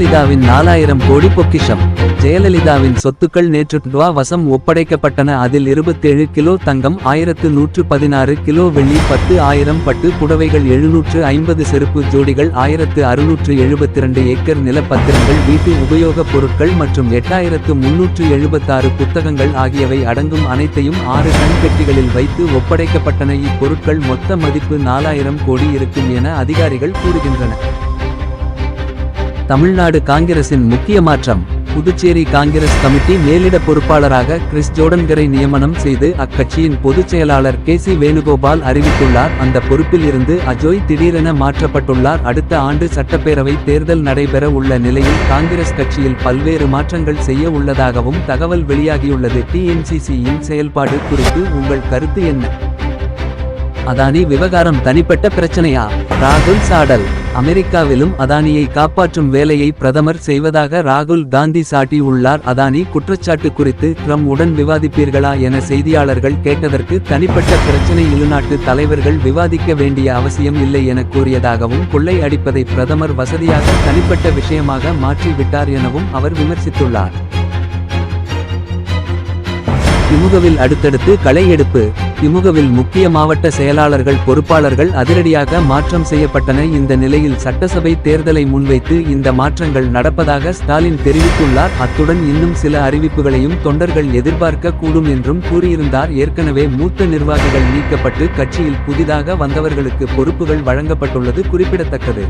ஜெயலலிதாவின் நாலாயிரம் கோடி பொக்கிஷம். ஜெயலலிதாவின் சொத்துக்கள் நேற்று டுவா வசம் ஒப்படைக்கப்பட்டன. அதில் 27 கிலோ தங்கம் ஆயிரத்து நூற்று பதினாறு கிலோ வெள்ளி பத்து ஆயிரம் பட்டு புடவைகள் எழுநூற்று ஐம்பது செருப்பு ஜோடிகள் ஆயிரத்து அறுநூற்று எழுபத்திரண்டு ஏக்கர் நிலப்பத்திரங்கள் வீட்டு உபயோகப் பொருட்கள் மற்றும் எட்டாயிரத்து முன்னூற்று எழுபத்தாறு புத்தகங்கள் ஆகியவை அடங்கும் அனைத்தையும் ஆறு டன் பெட்டிகளில் வைத்து ஒப்படைக்கப்பட்டன. இப்பொருட்கள் மொத்த மதிப்பு நாலாயிரம் கோடி இருக்கும் என அதிகாரிகள் கூறுகின்றனர். தமிழ்நாடு காங்கிரசின் முக்கிய மாற்றம். புதுச்சேரி காங்கிரஸ் கமிட்டி மேலிட பொறுப்பாளராக கிறிஸ் ஜோடன்கரை நியமனம் செய்து அக்கட்சியின் பொதுச் செயலாளர் கே சி வேணுகோபால் அறிவித்துள்ளார். அந்த பொறுப்பில் இருந்து அஜோய் திடீரென மாற்றப்பட்டுள்ளார். அடுத்த ஆண்டு சட்டப்பேரவை தேர்தல் நடைபெற உள்ள நிலையில் காங்கிரஸ் கட்சியில் பல்வேறு மாற்றங்கள் செய்ய உள்ளதாகவும் தகவல் வெளியாகியுள்ளது. டிஎன்சிசியின் செயல்பாடு குறித்து உங்கள் கருத்து என்ன? அதானி விவகாரம் தனிப்பட்ட பிரச்சனையா? ராகுல் சாடல். அமெரிக்காவிலும் அதானியை காப்பாற்றும் வேலையை பிரதமர் செய்வதாக ராகுல் காந்தி சாட்டியுள்ளார். அதானி குற்றச்சாட்டு குறித்து ட்ரம் உடன் விவாதிப்பீர்களா என செய்தியாளர்கள் கேட்டதற்கு தனிப்பட்ட பிரச்சனை இருநாட்டு தலைவர்கள் விவாதிக்க வேண்டிய அவசியம் இல்லை என கூறியதாகவும் கொள்ளை அடிப்பதை பிரதமர் வசதியாக தனிப்பட்ட விஷயமாக மாற்றிவிட்டார் எனவும் அவர் விமர்சித்துள்ளார். திமுகவில் அடுத்தடுத்து களை எடுப்பு. இமுகவில் முக்கிய மாவட்ட செயலாளர்கள் பொறுப்பாளர்கள் அதிரடியாக மாற்றம் செய்யப்பட்டன. இந்த நிலையில் சட்டசபை தேர்தலை முன்வைத்து இந்த மாற்றங்கள் நடப்பதாக ஸ்டாலின் தெரிவித்துள்ளார். அத்துடன் இன்னும் சில அறிவிப்புகளையும் தொண்டர்கள் எதிர்பார்க்க கூடும் என்றும் கூறியிருந்தார். ஏற்கனவே மூத்த நிர்வாகிகள் நீக்கப்பட்டு கட்சியில் புதிதாக வந்தவர்களுக்கு பொறுப்புகள் வழங்கப்பட்டுள்ளது குறிப்பிடத்தக்கது.